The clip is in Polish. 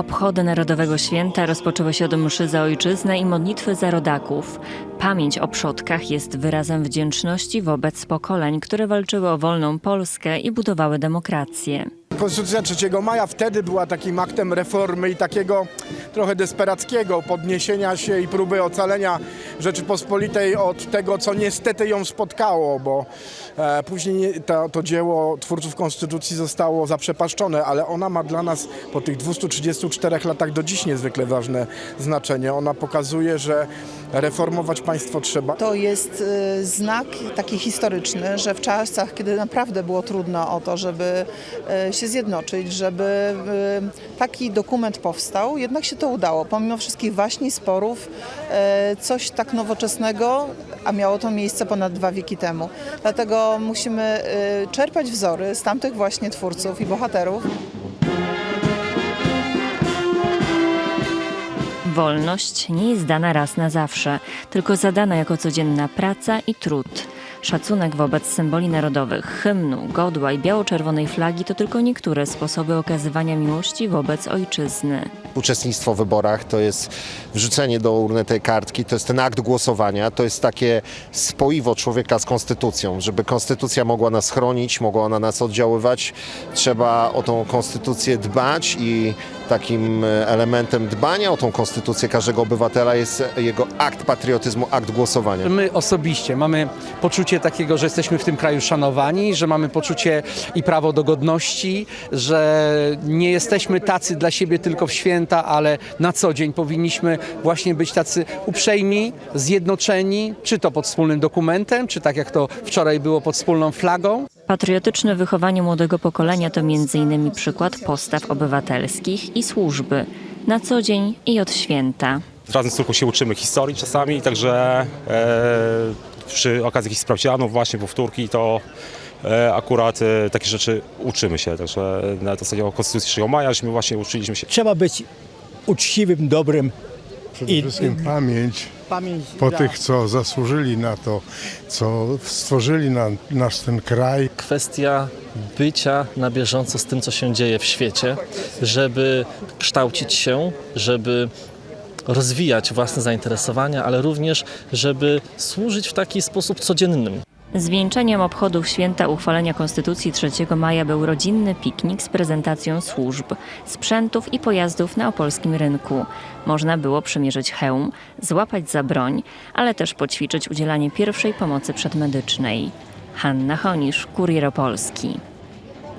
Obchody Narodowego Święta rozpoczęły się od mszy za ojczyznę i modlitwy za rodaków. Pamięć o przodkach jest wyrazem wdzięczności wobec pokoleń, które walczyły o wolną Polskę i budowały demokrację. Konstytucja 3 maja wtedy była takim aktem reformy i takiego trochę desperackiego podniesienia się i próby ocalenia Rzeczypospolitej od tego, co niestety ją spotkało, bo e, później to, to dzieło twórców Konstytucji zostało zaprzepaszczone, ale ona ma dla nas po tych 234 latach do dziś niezwykle ważne znaczenie. Ona pokazuje, że reformować państwo trzeba. To jest y, znak taki historyczny, że w czasach, kiedy naprawdę było trudno o to, żeby y, się zjednoczyć, żeby y, taki dokument powstał, jednak się to udało. Pomimo wszystkich waśni, sporów, coś tak nowoczesnego, a miało to miejsce ponad dwa wieki temu. Dlatego musimy czerpać wzory z tamtych właśnie twórców i bohaterów. Wolność nie jest dana raz na zawsze, tylko zadana jako codzienna praca i trud. Szacunek wobec symboli narodowych, hymnu, godła i biało-czerwonej flagi to tylko niektóre sposoby okazywania miłości wobec ojczyzny. Uczestnictwo w wyborach to jest wrzucenie do urny tej kartki, to jest ten akt głosowania, to jest takie spoiwo człowieka z konstytucją. Żeby konstytucja mogła nas chronić, mogła na nas oddziaływać, trzeba o tą konstytucję dbać i takim elementem dbania o tą konstytucję każdego obywatela jest jego akt patriotyzmu, akt głosowania. My osobiście mamy poczucie takiego, że jesteśmy w tym kraju szanowani, że mamy poczucie i prawo do godności, że nie jesteśmy tacy dla siebie tylko w święta, ale na co dzień powinniśmy właśnie być tacy uprzejmi, zjednoczeni, czy to pod wspólnym dokumentem, czy tak jak to wczoraj było pod wspólną flagą. Patriotyczne wychowanie młodego pokolenia to m.in. przykład postaw obywatelskich i służby na co dzień i od święta. Razem z córką się uczymy historii czasami, także e, przy okazji jakichś sprawdzianów, właśnie powtórki, to e, akurat e, takie rzeczy uczymy się. Także nawet ostatnio Konstytucji 3 maja, żeśmy właśnie uczyliśmy się Trzeba być uczciwym, dobrym. Przede I- wszystkim pamięć Pamięć po dla- tych, co zasłużyli na to, co stworzyli na nasz ten kraj. kwestia bycia na bieżąco z tym, co się dzieje w świecie, żeby kształcić się, żeby rozwijać własne zainteresowania, ale również, żeby służyć w taki sposób codziennym. Zwieńczeniem obchodów święta uchwalenia Konstytucji 3 maja był rodzinny piknik z prezentacją służb, sprzętów i pojazdów na opolskim rynku. Można było przymierzyć hełm, złapać za broń, ale też poćwiczyć udzielanie pierwszej pomocy przedmedycznej. Hanna Honisz, Kurier Opolski.